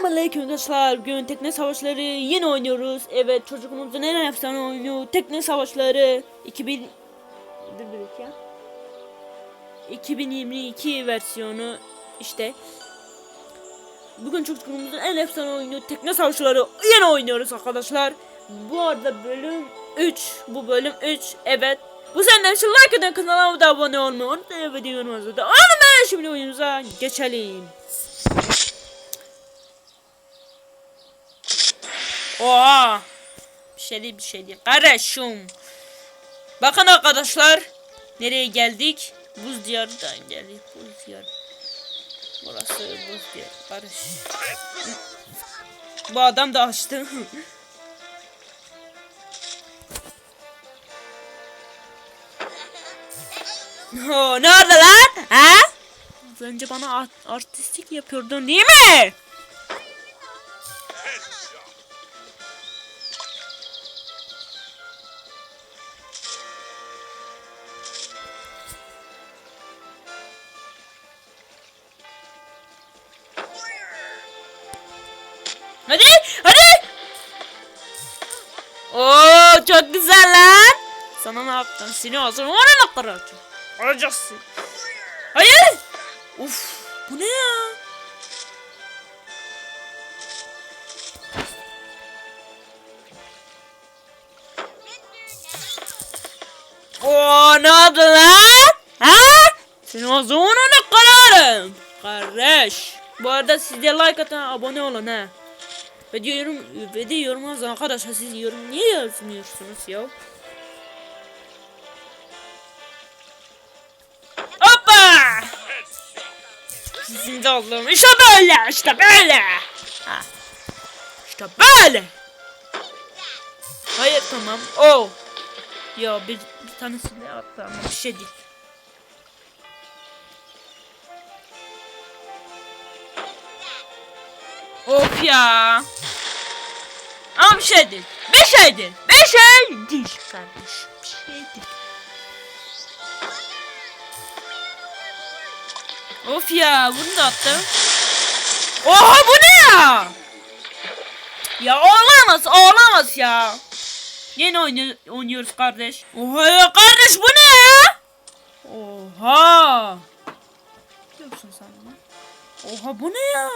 Selamünaleyküm arkadaşlar. Bugün tekne savaşları yine oynuyoruz. Evet çocukluğumuzun en efsane oyunu tekne savaşları 2000 Dur bir dakika. 2022 versiyonu işte. Bugün çocukluğumuzun en efsane oyunu tekne savaşları yine oynuyoruz arkadaşlar. Bu arada bölüm 3. Bu bölüm 3. Evet. Bu senden için like edin kanala da abone olmayı unutmayın ve videomuzu da anlamayın. Şimdi oyunumuza geçelim. Oha. Bir şey değil bir şey değil. Kardeşim. Bakın arkadaşlar. Nereye geldik? Buz diyarından geldik. Buz diyarı. Burası buz diyarı. Kardeş. Bu adam da açtı. oh, ne oldu lan? Ha? Az önce bana art- artistik yapıyordun değil mi? Hadi, hadi. Oo, çok güzel lan. Sana ne yaptın? Seni ağzını orana kıracağım. Olacaksın. Hayır. Uf, bu ne ya? Oo, ne oldu lan? Ha? Seni ağzını orana kırarım. Kardeş. Bu arada siz de like atın, abone olun ha. Ve diyorum ve de yorum yazın arkadaşlar siz yorum niye yazmıyorsunuz ya? Hoppa! Sizin de oğlum işte böyle işte böyle. Ha. İşte böyle. Hayır tamam. Oh. Ya bir, bir tanesini attı ama bir şey değil. Of ya. Bir şey değil. Bir şey değil. Bir şey değil kardeş. Bir şey değil. Of ya bunu da attım. Oha bu ne ya? Ya olamaz olamaz ya. Yine oynuyor, oynuyoruz kardeş. Oha ya kardeş bu ne ya? Oha. Ne yapıyorsun sen bana? Oha bu ne ya?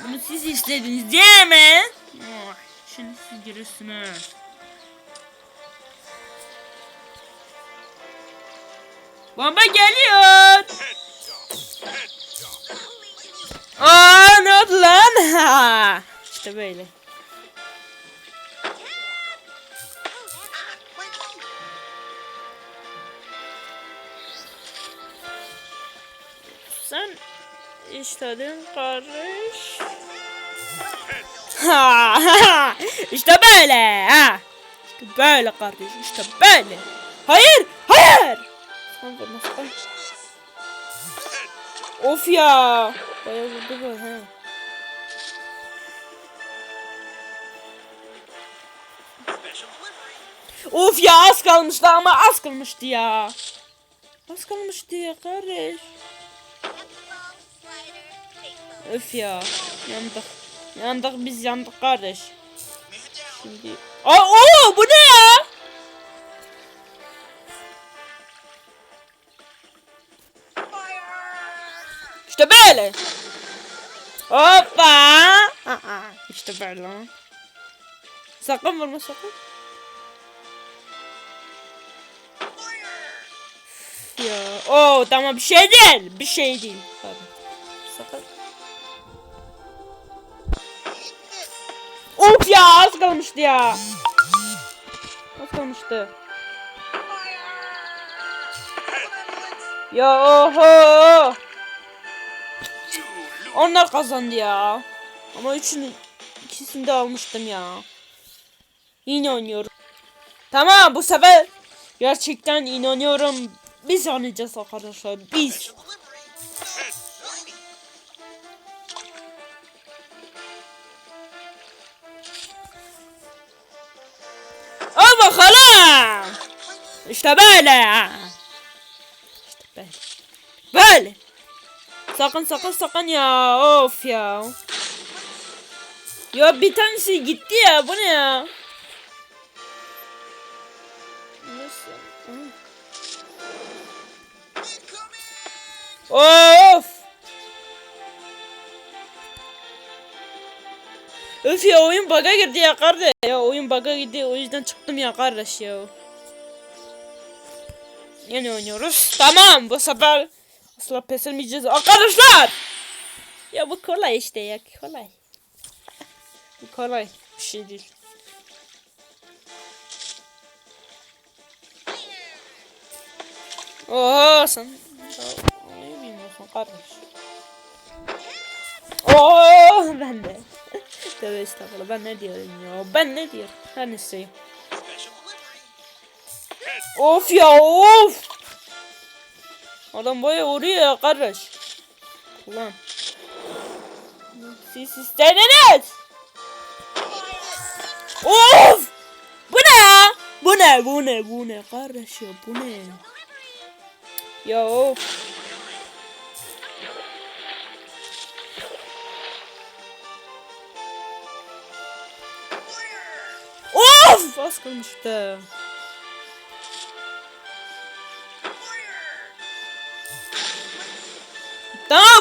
Bunu siz istediniz değil mi? Oh, şimdi siz görürsünüz. Bomba geliyor. Aa ne oldu lan? Ha, işte böyle. Sen Ha, ha, işte böyle ha. İşte böyle kardeş işte böyle. Hayır hayır. Of ya. Bayağı vurdu bu ha. Of ya az kalmıştı ama az kalmıştı ya. Az kalmıştı ya kardeş. Öf ya. Yandık. Yandık biz yandık kardeş. Şimdi... Aa oo bu ne ya? İşte böyle. Hoppa. Aa, İşte böyle. Sakın vurma sakın. Ya. Oo tamam bir şey değil. Bir şey değil. Of ya az kalmıştı ya. Az kalmıştı. Ya oho. Onlar kazandı ya. Ama üçünü ikisini de almıştım ya. Yine oynuyorum. Tamam bu sefer gerçekten inanıyorum. Biz oynayacağız arkadaşlar. Biz. İşte böyle. İşte böyle. Böyle. Sakın sakın sakın ya. Of ya. Ya bir tanesi gitti ya. Bu ne ya? Nasıl? Of! Öf ya oyun bug'a girdi ya kardeş. Ya oyun bug'a girdi o yüzden çıktım ya kardeş ya. Yine oynuyoruz. Tamam bu sefer asla pes etmeyeceğiz arkadaşlar. Ya bu kolay işte ya kolay. Bu kolay bir şey değil. Oha sen ne bilmiyorsun kardeş. Oo ben de. Tövbe estağfurullah ben ne diyorum ya ben ne diyorum her neyse. Of ya of. Adam boya vuruyor ya kardeş. Ulan. Siz istediniz. Of. Bu ne? Bu ne bu ne bu ne kardeş ya bu ne? Ya of. Of! Az kalmıştı.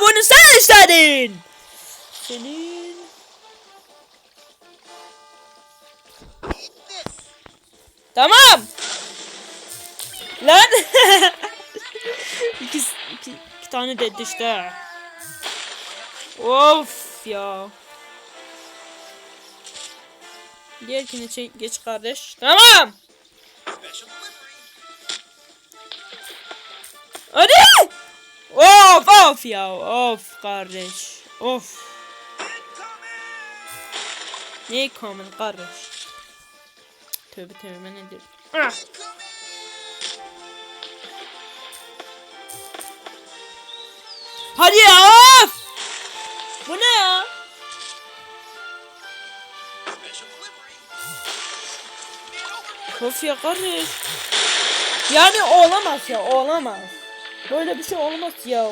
Bunu sen istedin. Senin. Tamam. Lan. iki, iki, iki tane dedi işte. Of ya. Diğerkini çek geç kardeş. Tamam. Hadi. Of of ya of kardeş. Of. Ne common kardeş. Tövbe tövbe ben ne diyorum. Ah. Hadi of. Bu ne ya? Of ya kardeş. Yani olamaz ya olamaz. Böyle bir şey olmaz ya.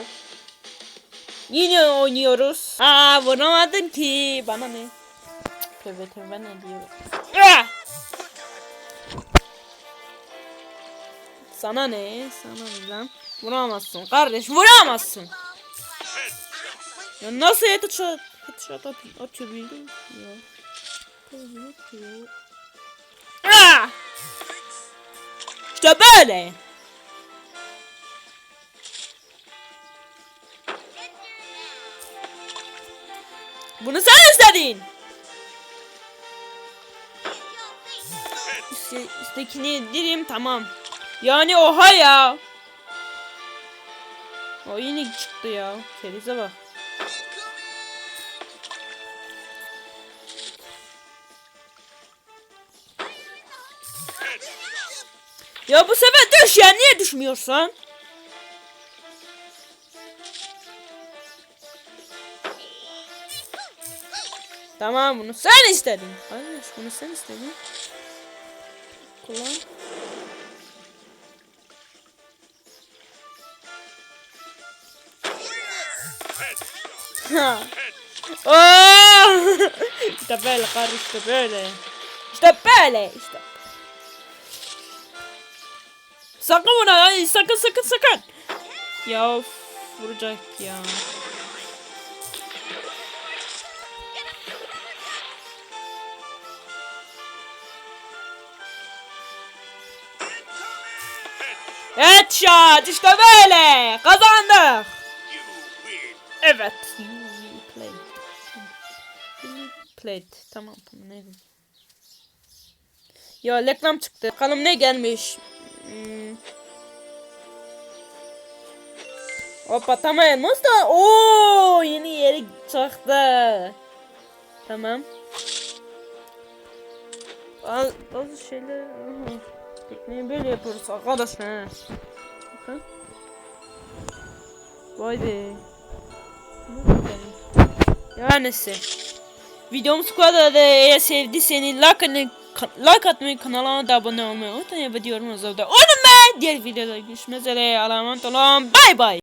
Yine oynuyoruz. Aa vuramadın ki. Bana ne? Tövbe tövbe ne diyorum. Sana ne? Sana ne lan? Vuramazsın kardeş vuramazsın. Ya nasıl headshot headshot at atabilirim ya? Ah! İşte böyle. Bunu sen istedin. İşte, üsttekini direyim tamam. Yani oha ya. O yine çıktı ya. Kerize bak. Ya bu sefer düş ya niye düşmüyorsun? Tamam bunu sen istedin. Kardeş bunu sen istedin. Kullan. Oh! işte böyle kardeş işte böyle. İşte böyle işte. Sakın buna sakın sakın sakın. Ya vuracak ya. Headshot işte böyle kazandık. Evet. Played. Played. Tamam tamam ne. Ya reklam çıktı. Bakalım ne gelmiş. Hmm. Hoppa tamam. Nasıl? Oo yeni yeri çıktı. Tamam. Bazı şeyler... Aha. Tekneyi böyle yapıyoruz arkadaşlar. Bakın. Vay be. Ya neyse. Videomuz bu kadar da eğer sevdiyseniz like, like atmayı kanala da abone olmayı unutmayın ve diyorum o zaman. Diğer videoda görüşmek üzere. Allah'a emanet olun. Bye bye.